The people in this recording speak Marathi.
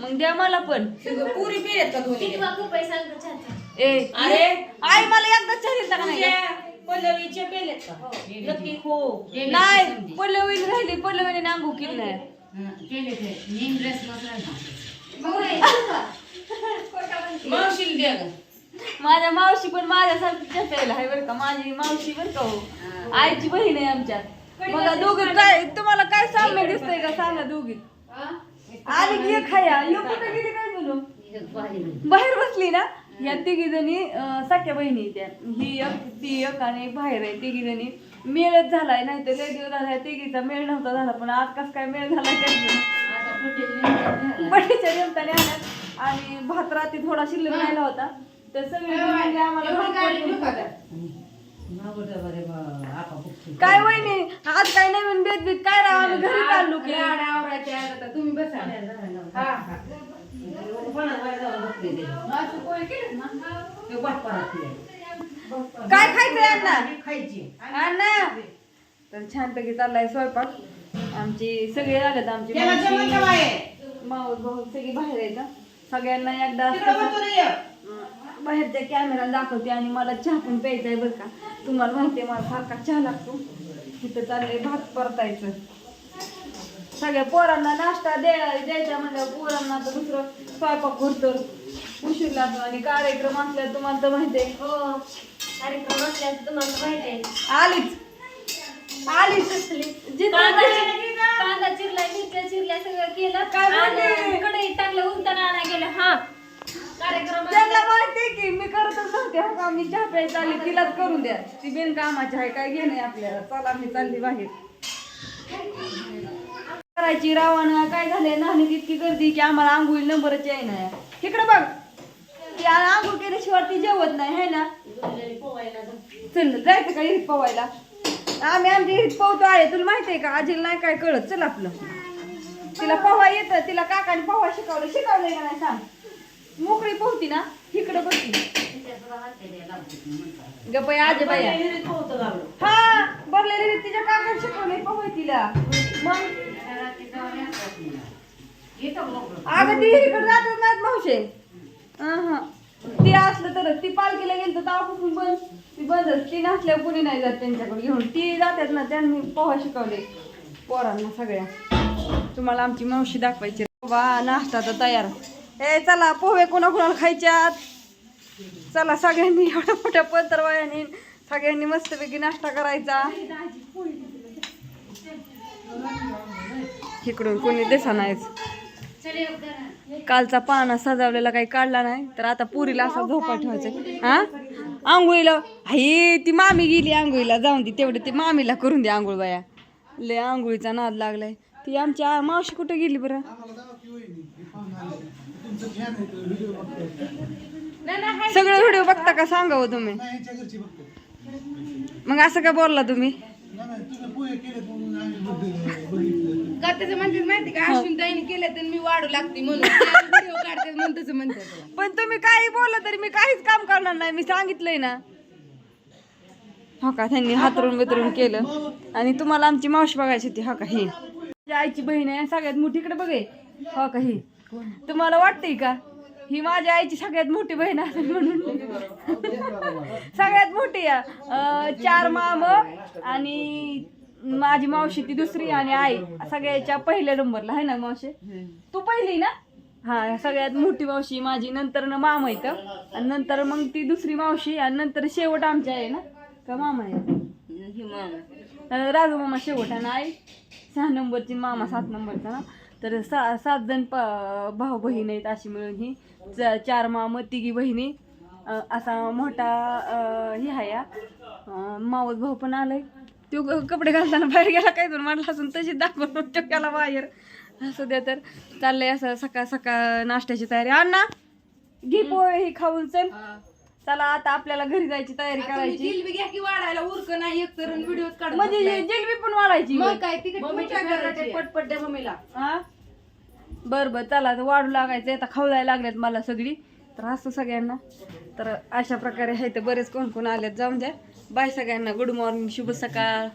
मग द्या मला पण. पुरी पिलेत का दोन्ही ए अरे आई मला एकदा चहा दिलता का नाही? पेलेत का? नक्की हो नाही पल्लवीने राहिली पल्लवीने नांगू केली नाही मावशीला द्या ग. माझ्या मावशी पण माझ्यासारखी चटायला आहे बरं का. माझी मावशी बरं का हो. आईची बहीण आहे आमच्यात. मला दोघी काय तुम्हाला काय साम्य दिसतंय का? सांगा दोघी. आली की एक खाया. यो कुठे गेली काय बोलू? बाहेर. बसली ना? या तिघी जणी सख्या बहिणी त्या. ही एक ती एक आणि बाहेर आहे तिघी जणी. मेळच झालाय नाही तर लय दिवस झाला तिघीचा मेळ नव्हता झाला पण आज कस काय मेळ झाला बडीच्या निमताने आल्यात आणि भात रात्री थोडा शिल्लक राहिला होता. तर सगळे आम्हाला. काय वहिनी आज काय नवीन बेत बीत काय राव आम्ही घरी चाललो की तुम्ही बसा हा हा काय खायचंय अण्णा? खायची अण्णा? तर छानपैकी चाललाय स्वयंपाक. आमची सगळे आलेत आमची? मावस भाऊ सगळी बाहेर हं. सगळ्यांना एकदा बाहेरच्या कॅमेराला दाखवते आणि मला चहा पण प्यायचा आहे बरं का. तुम्हाला माहिती आहे मला सारखा चहा लागतो. तिथं चाललंय भात परतायचं. सगळ्या पोरांना नाश्ता द्या द्यायचा म्हणल्यावर पोरांना तर दुसरं स्वयंपाक करतो. उशीर लागतो आणि कार्यक्रम असल्या तुम्हाला तर माहिती आहे. हो कार्यक्रम असल्यास तुम्हाला माहीत आहे. आलीच. आलीच जिथं कांदा चिर- कांदा चिरलाय मिरच्या चिरल्या सगळं केलं. काय आणि बोलते? कढईत टाकलं उलताना आणा गेलं. हा कार्यक्रम त्यांना माहिती आहे की मी करतच नव्हते हा का? मी चहा आली तिलाच करून द्या. ती बिन कामाची आहे काय घेणे आपल्याला? चला मी चालली बाहेर. करायची? रावण काय झालंय? नाहनीत इतकी गर्दी की आम्हाला आंघोळी नंबरच आहे ना इकडे बघ. ती आंघोळ केल्याशिवाय ती जेवत नाही है ना? चल जायचं का इरीत पवायला. आम्ही आमची इरीत पवतो आहे. तुला माहिती आहे का? आजीला नाही काय कळत. चल आपलं. तिला पोहा येतं. तिला काकाने पोहा शिकवलं. शिकवलंय का नाही सांग? मोकळी पोहती ना? इकडे बसली गपय आजे लागलो. हा भरलेली तिच्या काकाने शिकवले पोहाय तिला. मग अगं ती इकडे जातच नाहीत मावशे. ती असलं तर ती पालखीला गेलं तर आपण बंद. ती बंदच ती नसल्या कुणी नाही जात त्यांच्याकडे घेऊन. ती जातात ना त्यांनी पोहा शिकवले. पोरांना सगळ्या. तुम्हाला आमची मावशी दाखवायची. बाबा नाश्ता तर तयार. ए चला पोहे कोणाकोणाला खायच्यात? चला सगळ्यांनी एवढ्या मोठ्या पंतरवायाने सगळ्यांनी मस्तपैकी नाश्ता करायचा. इकडून कोणी दिसा नाहीच कालचा पाना सजावलेला काही काढला नाही तर आता पुरीला असा झोपा ठेवायचा हा? आंघोळीला? हाई ती मामी गेली आंघोळीला जाऊन दे तेवढे ते मामीला करून दे आंघोळ बाया. लय आंघोळीचा नाद लागलाय. ती आमची मावशी कुठे गेली बरं? सगळे व्हिडिओ बघता का सांगावं हो तुम्ही? मग असं का बोलला तुम्ही? का त्याचं म्हणते माहिती का? अश्विन ताईने केलं तर मी वाढू लागते म्हणून. व्हिडिओ काढते म्हणून तसं म्हणतात पण तुम्ही काही बोलला तरी मी काहीच काम करणार नाही. मी सांगितलंय ना. हो का? त्यांनी हातरून बितरून केलं. आणि तुम्हाला आमची मावशी बघायची होती. हो का? ही. आईची बहीण आहे सगळ्यात मोठी इकडे बघे हो का? ही. तुम्हाला वाटतंय का? ही माझ्या आईची सगळ्यात मोठी बहीण असेल म्हणून. सगळ्यात मोठी आहे. अं, चार माम आणि माझी मावशी ती दुसरी आणि आई. सगळ्याच्या पहिल्या नंबरला आहे ना मावशी? तू पहिली ना? हा सगळ्यात मोठी मावशी माझी. नंतर ना मामा इथं आणि नंतर मग ती दुसरी मावशी आणि नंतर शेवट आमच्या आहे ना? का मामा आहे? राजू मामा शेवट आणि आई? सहा नंबरची मामा सात नंबरचा ना? तर सा सात जण प भाऊ बहीण आहेत अशी मिळून ही. चार मामा तिघी बहिणी. असा मोठा हे आहे मावस भाऊ पण आलाय. तो कपडे घालताना बाहेर गेला काय दोन म्हटलं असून तशीच दाखवतो तो गेला बाहेर. असं द्या तर. चाललंय असं सकाळ सकाळ नाश्त्याची तयारी. अण्णा घे पोहे ही खाऊन चल. चला आता आपल्याला घरी जायची तयारी करायची. जिलबी घ्या की वाढायला. उरक नाही एक तर व्हिडिओ काढ म्हणजे जे- जिलबी पण वाढायची. मग काय तिकडे मम्मीच्या पटपट द्या मम्मीला. हा? बर बर. चला तर वाढू लागायचं आता खाऊ जायला लागल्यात मला सगळी. तर असं सगळ्यांना. तर अशा प्रकारे आहे तर बरेच कोण कोण आलेत. जाऊन द्या. बाय सगळ्यांना. गुड मॉर्निंग शुभ सकाळ.